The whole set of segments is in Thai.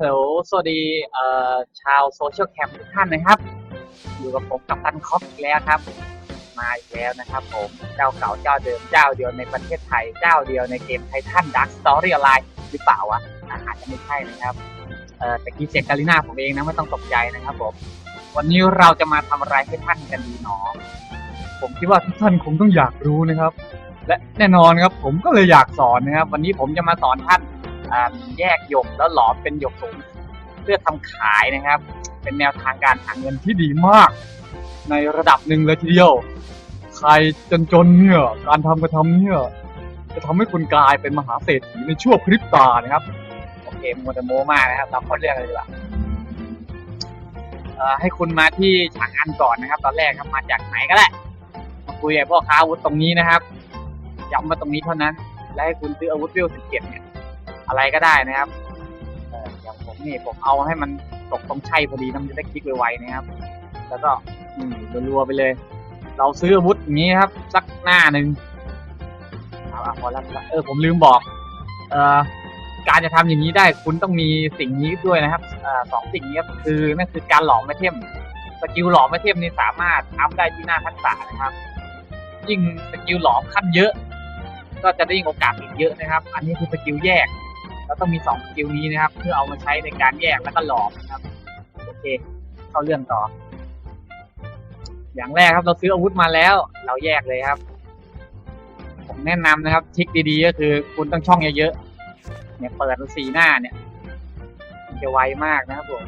ฮัลสวัสดีเอ่อชาวโซเชียลแคมทุกท่านนะครับ อยู่กับผมกับตันคอปอีกแล้วครับ มาอีกแล้วนะครับผมเจ้าเก่าเจ้าเดิมเจ้าเดียวในประเทศไทยเจ้าเดียวในเกมไททันดักสตอรี่ออนไลน์หรือเปล่าวะอาจจะไม่ใช่นะครับเอ่อแต่กี้เสียงกาลิน่าผมเองนะไม่ต้องตกใจนะครับผมวันนี้เราจะมาทำอะไรให้ท่านกันดีเนาะผมคิดว่าทุกท่านคงต้องอยากรู้นะครับ และแน่นอนครับผมก็เลยอยากสอนนะครับ วันนี้ผมจะมาสอนท่าน แยกหยกแล้วหลอมเป็นหยกสูงเพื่อทำขายนะครับ เป็นแนวทางการหาเงินที่ดีมาก ในระดับหนึ่งเลยทีเดียว ใครจนๆเนี่ยการทำกระทำเนี่ยจะทำให้คุณกลายเป็นมหาเศรษฐีในชั่วพริบตานะครับโอเคมัวแต่โมมากนะครับเราเข้าเรื่องเลยดีกว่าให้คุณมาที่ฉางอันก่อนนะครับ ตอนแรกครับมาจากไหนก็ได้มาคุยกับพ่อค้าอาวุธตรงนี้นะครับย้ำมาตรงนี้เท่านั้น และให้คุณซื้ออาวุธเวล17เนี่ย อะไรก็ได้นะครับเอ่ออย่างผมนี่ผมเอาให้มันตกตรงใช่พอดีนะมันจะได้คลิกไวๆนะครับ แล้วก็อืมรัวๆไปเลย เราซื้ออาวุธอย่างนี้ครับ สักหน้าหนึ่งเอาอะพอแล้วพอแล้วเออผมลืมบอก เอ่อการจะทำอย่างนี้ได้คุณต้องมีสิ่งนี้ด้วยนะครับเอ่อสองสิ่งนี้ครับคือนั่นคือการหลอมไอเทมสกิลหลอมไอเทมนี่สามารถอัพได้ที่หน้าทักษะนะครับ ยิ่งสกิลหลอมขั้นเยอะ ก็จะได้ยิ่งโอกาสอีกเยอะนะครับ อันนี้คือสกิลแยก เราต้องมีสองสกิลนี้นะครับ เพื่อเอามาใช้ในการแยกแล้วก็หลอมนะครับ โอเค เข้าเรื่องต่อ อย่างแรกครับเราซื้ออาวุธมาแล้ว เราแยกเลยครับ ผมแนะนำนะครับทิคดีๆก็คือคุณต้องช่องเยอะๆเนี่ยเปิดสีหน้าเนี่ย จะไวมากนะครับผม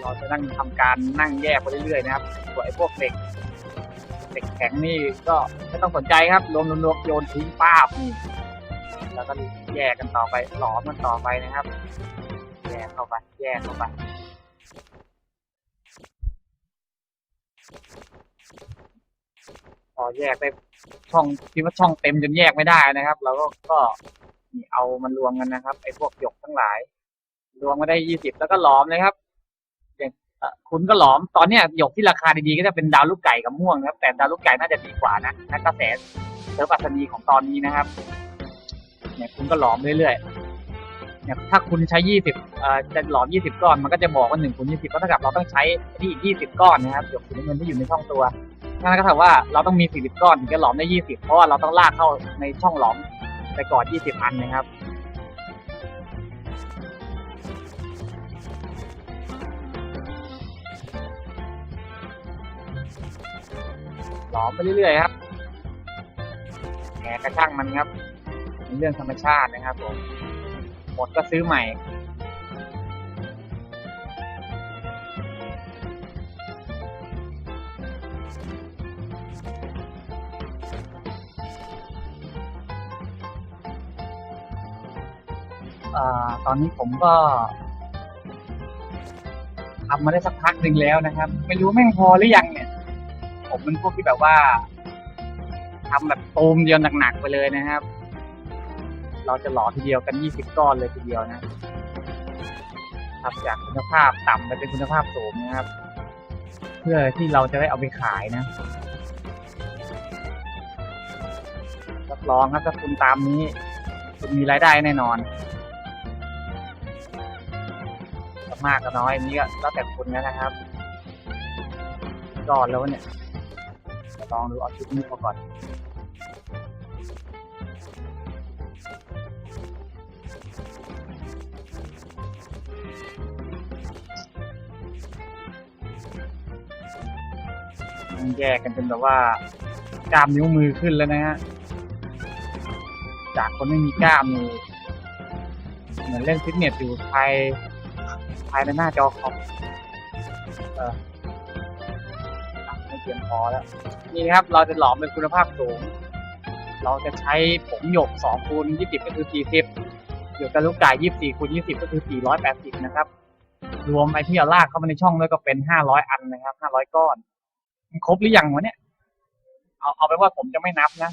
เราจะนั่งทำการนั่งแยกไปเรื่อยๆนะครับส่วนไอ้พวกเหล็กเหล็กแข็งนี่ก็ไม่ต้องสนใจครับรวมรวมๆโยนทิ้งป้าบแล้วก็แยกกันต่อไปหลอมมันต่อไปนะครับ แยกเข้าไปแยกเข้าไปพอแยกได้ช่องคิดว่าช่องเต็มจนแยกไม่ได้นะครับเราก็ก็นี่เอามันรวมกันนะครับไอ้พวกหยกทั้งหลายรวมมาได้ยี่สิบแล้วก็หลอมเลยครับ คุณก็หลอมตอนเนี้ยหยกที่ราคาดีๆก็จะเป็นดาวลูกไก่กับม่วงนะครับ แต่ดาวลูกไก่น่าจะดีกว่านะนักกระแสเซิร์ฟอัศนีของตอนนี้นะครับ เนี่ยคุณก็หลอมเรื่อยๆเนี่ยถ้าคุณใช้ยี่สิบจะหลอมยี่สิบก้อนมันก็จะบอกว่าหนึ่งคูณยี่สิบก็เท่ากับเราต้องใช้ที่อีกยี่สิบก้อนนะครับหยกสีน้ำเงินที่อยู่ในช่องตัวนั่นก็เท่ากับว่าเราต้องมีสี่สิบก้อนถึงจะหลอมได้ยี่สิบเพราะว่าเราต้องลากเข้าในช่องหลอมไปก่อนยี่สิบอันนะครับ หลอมไปเรื่อยๆครับแหมกระช่างมันครับเป็นเรื่องธรรมชาตินะครับผมหมดก็ซื้อใหม่อตอนนี้ผมก็ทำมาได้สักพักหนึ่งแล้วนะครับ ไม่รู้แม่งพอหรือยังเนี่ย ผมเป็นพวกที่แบบว่าทำแบบตูมเดียวหนักๆไปเลยนะครับ เราจะหล่อทีเดียวกันยี่สิบก้อนเลยทีเดียวนะทำจากคุณภาพต่ำไปเป็นคุณภาพสูงนะครับ เพื่อที่เราจะได้เอาไปขายนะรับรองครับถ้าคุณตามนี้ คุณมีรายได้แน่นอนมากก็น้อยนี้ก็แล้วแต่คุณนะครับก้อนแล้วเนี่ย ลองดูเอาชุดนี้มาก่อนมันแยกกันเป็นแบบว่ากล้ามนิ้วมือขึ้นแล้วนะฮะ จากคนไม่มีกล้ามนี่เหมือนเล่นฟิตเนสอยู่ภายภายในหน้าจอคอมเออ เพียงพอแล้ว นี่นะครับ เราจะหลอมเป็นคุณภาพสูง เราจะใช้ผงหยก2คูณ20 ก็คือ 40หยกกระลูกไก่24คูณ20 ก็คือ 480 นะครับ รวมไอที่เอาลากเข้ามาในช่องด้วยก็เป็น 500 อันนะครับ 500 ก้อนมันครบหรือยังวะเนี่ย เอาเอาไปว่าผมจะไม่นับนะ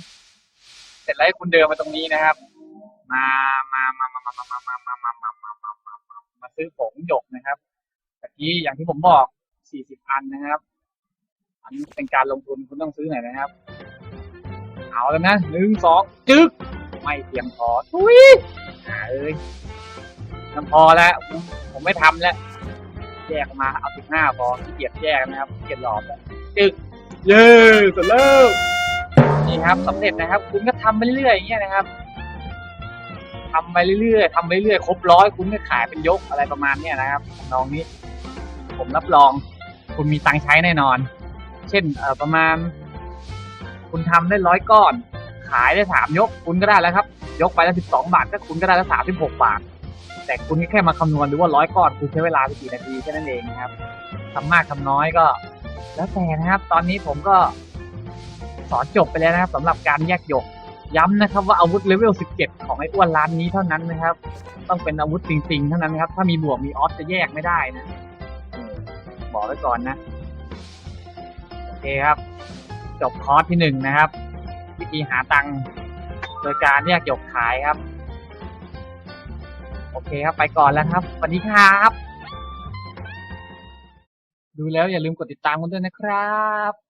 เสร็จแล้วให้คุณเดินมาตรงนี้นะครับมามา มา มา มา มา มา มา มา มา มา มา มา มา มาซื้อผงหยกนะครับตะกี้อย่างที่ผมบอกสี่สิบอันนะครับ อันนี้เป็นการลงทุนคุณต้องซื้อหน่อยนะครับ เอาแล้วนะหนึ่งสองจึ๊กไม่เพียงพอทุยหาเอ้ยมันพอแล้ว ผมผมไม่ทำแล้ว แยกมาเอาสิบห้าพอขี้เกียจแยกนะครับเกียจหลอมแล้วจึ๊กเย้สุดเลิศนี่ครับสำเร็จนะครับ คุณก็ทำไปเรื่อยอย่างเงี้ยนะครับทำไปเรื่อยๆทำไปเรื่อยๆครบร้อยคุณก็ขายเป็นยกอะไรประมาณเนี้ยนะครับน้องนี้ ผมรับรอง คุณมีตังค์ใช้แน่นอน เช่นประมาณ คุณทำได้ร้อยก้อน ขายได้สามยก คุณก็ได้แล้วครับ ยกไปแล้วสิบสองบาทก็คุณก็ได้แล้วสามสิบหกบาท แต่คุณแค่มาคำนวณดูว่าร้อยก้อนคุณใช้เวลาไปกี่นาทีแค่นั้นเองครับทำมากทำน้อยก็ แล้วแต่นะครับ ตอนนี้ผมก็สอนจบไปแล้วนะครับสำหรับการแยกหยกย้ำนะครับว่าอาวุธเลเวล 17 ของไอ้อ้วนร้านนี้เท่านั้นนะครับ ต้องเป็นอาวุธจริงๆเท่านั้นนะครับ ถ้ามีบวกมีออฟจะแยกไม่ได้นะ บอกไว้ก่อนนะ เคครับ จบคอร์สที่หนึ่งนะครับ วิธีหาตังค์โดยการแยกหยวขายครับ โอเคครับไปก่อนแล้วครับสวัสดีครับ ดูแล้วอย่าลืมกดติดตามกันด้วยนะครับ